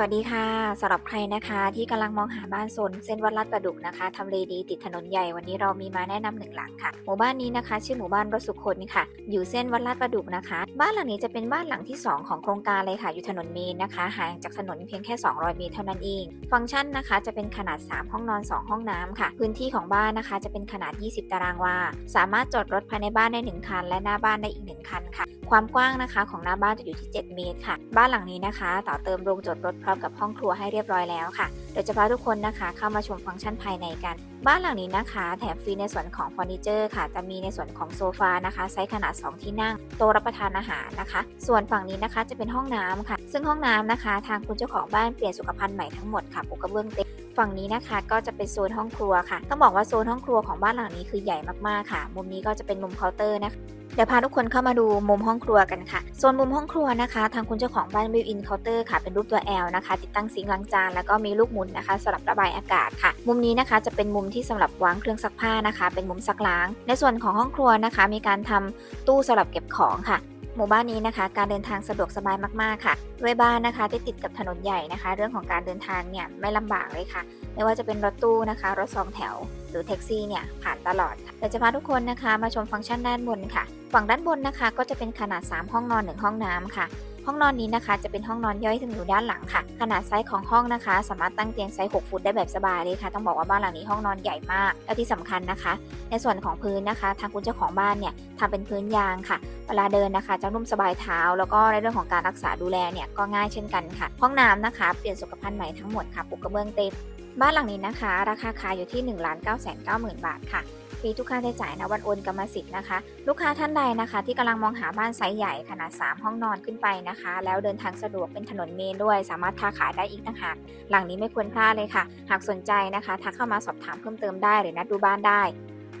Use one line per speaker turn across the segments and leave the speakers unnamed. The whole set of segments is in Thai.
สวัสดีค่ะสำหรับใครนะคะที่กำลังมองหาบ้านโซนเส้นวัดลาดประดุกนะคะทำเลดีติดถนนใหญ่วันนี้เรามีมาแนะนำหนึ่งหลังค่ะ หมู่บ้านนี้นะคะ ชื่อหมู่บ้านรสุคนค่ะ อยู่เส้นวัดลาดประดุกนะคะ บ้านหลังนี้จะเป็นบ้านหลังที่ 2 ของโครงการเลยค่ะ อยู่ถนนเมนนะคะห่างจากถนนเพียงแค่ 200 เมตรเท่านั้นเอง ฟังก์ชันนะคะจะเป็นขนาด 3 ห้องนอน 2 ห้องน้ำค่ะ พื้นที่ของบ้านนะคะจะเป็นขนาด 20 ตารางวาสามารถจอดรถภายในบ้านได้1คันและหน้าบ้านได้อีก1คันค่ะ ความกว้างนะคะของหน้าบ้านจะอยู่ที่ 7 เมตรค่ะ บ้านหลังนี้นะคะ ต่อเติมโรงจอดรถร้อมกับห้องครัวให้เรียบร้อยแล้วค่ะเดี๋ยวจะพาทุกคนนะคะเข้ามาชมฟังก์ชันภายในกัน บ้านหลังนี้นะคะ แถมฟรีในส่วนของเฟอร์นิเจอร์ค่ะ จะมีในส่วนของโซฟานะคะไซส์ขนาด 2 ที่นั่ง โต๊ะรับประทานอาหารนะคะ ส่วนฝั่งนี้นะคะจะเป็นห้องน้ำค่ะ ซึ่งห้องน้ำนะคะ ทางคุณเจ้าของบ้านเปลี่ยนสุขภัณฑ์ใหม่ทั้งหมดค่ะปูกระเบื้องเต็ม ฝั่งนี้นะคะก็จะเป็นโซนห้องครัวค่ะต้องบอกว่าโซนห้องครัวของบ้านหลังนี้คือใหญ่มากๆค่ะ มุมนี้ก็จะเป็นมุมเคาน์เตอร์นะคะเดี๋ยวพาทุกคนเข้ามาดูมุมห้องครัวกันค่ะโซนมุมห้องครัวนะคะ ทางคุณเจ้าของบ้านบิวอินเคาน์เตอร์ค่ะเป็นรูปตัว L นะคะ ติดตั้งซิงค์ล้างจานแล้วก็มีลูกหมุนนะคะสำหรับระบายอากาศค่ะ มุมนี้นะคะจะเป็นมุมที่สำหรับวางเครื่องซักผ้านะคะ เป็นมุมซักล้าง ในส่วนของห้องครัวนะคะ มีการทำตู้สำหรับเก็บของค่ะ หมู่บ้านนี้นะคะ การเดินทางสะดวกสบายมากๆค่ะ ด้วยบ้านนะคะที่ติดกับถนนใหญ่นะคะ เรื่องของการเดินทางเนี่ยไม่ลำบากเลยค่ะ ไม่ว่าจะเป็นรถตู้นะคะ รถสองแถว หรือแท็กซี่เนี่ยผ่านตลอดค่ะเดี๋ยวจะพาทุกคนนะคะ มาชมฟังก์ชันด้านบนค่ะ ฝั่งด้านบนนะคะ ก็จะเป็นขนาด 3 ห้องนอน 1 ห้องน้ำค่ะ ห้องนอนนี้นะคะ จะเป็นห้องนอนย่อยที่อยู่ด้านหลังค่ะ ขนาดไซส์ของห้องนะคะ สามารถตั้งเตียงไซส์ 6 ฟุตได้แบบสบายเลยค่ะ ต้องบอกว่าบ้านหลังนี้ห้องนอนใหญ่มาก และที่สำคัญนะคะ ในส่วนของพื้นนะคะ ทางคุณเจ้าของบ้านเนี่ยทำเป็นพื้นยางค่ะ เวลาเดินนะคะ จะนุ่มสบายเท้า แล้วก็ในเรื่องของการรักษาดูแลเนี่ยก็ง่ายเช่นกันค่ะ ห้องน้ำนะคะ เปลี่ยนสุขภัณฑ์ใหม่ทั้งหมดค่ะ ปูกระเบื้องเต็ม บ้านหลังนี้นะคะ ราคาขายอยู่ที่1 9 9 9 0 0 0บาทค่ะ ฟรีทุกค่าใช้จ่ายนะวันโอนกรรมสิทธิ์นะคะ ลูกค้าท่านใดนะคะ ที่กำลังมองหาบ้านไซส์ใหญ่ขนาด 3 ห้องนอนขึ้นไปนะคะ แล้วเดินทางสะดวกเป็นถนนเมนด้วย สามารถค้าขายได้อีกต่างหาก หลังนี้ไม่ควรพลาดเลยค่ะ หากสนใจนะคะทักเข้ามาสอบถามเพิ่มเติมได้หรือนัดดูบ้านได้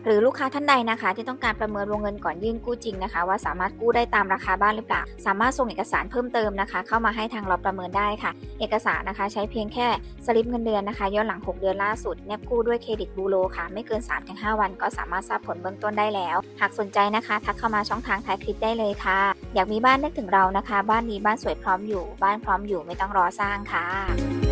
หรือลูกค้าท่านใดนะคะ ที่ต้องการประเมินวงเงินก่อนยื่นกู้จริงนะคะ ว่าสามารถกู้ได้ตามราคาบ้านหรือเปล่า สามารถส่งเอกสารเพิ่มเติมนะคะ เข้ามาให้ทางเราประเมินได้ค่ะ เอกสารนะคะ ใช้เพียงแค่สลิปเงินเดือนนะคะย้อนหลัง 6 เดือนล่าสุดแนบกู้ด้วยเครดิตบูโรค่ะ ไม่เกิน 3-5 วันก็สามารถทราบผลเบื้องต้นได้แล้ว หากสนใจนะคะ ทักเข้ามาช่องทางท้ายคลิปได้เลยค่ะ อยากมีบ้านนึกถึงเรานะคะ บ้านนี้บ้านสวยพร้อมอยู่ บ้านพร้อมอยู่ไม่ต้องรอสร้างค่ะ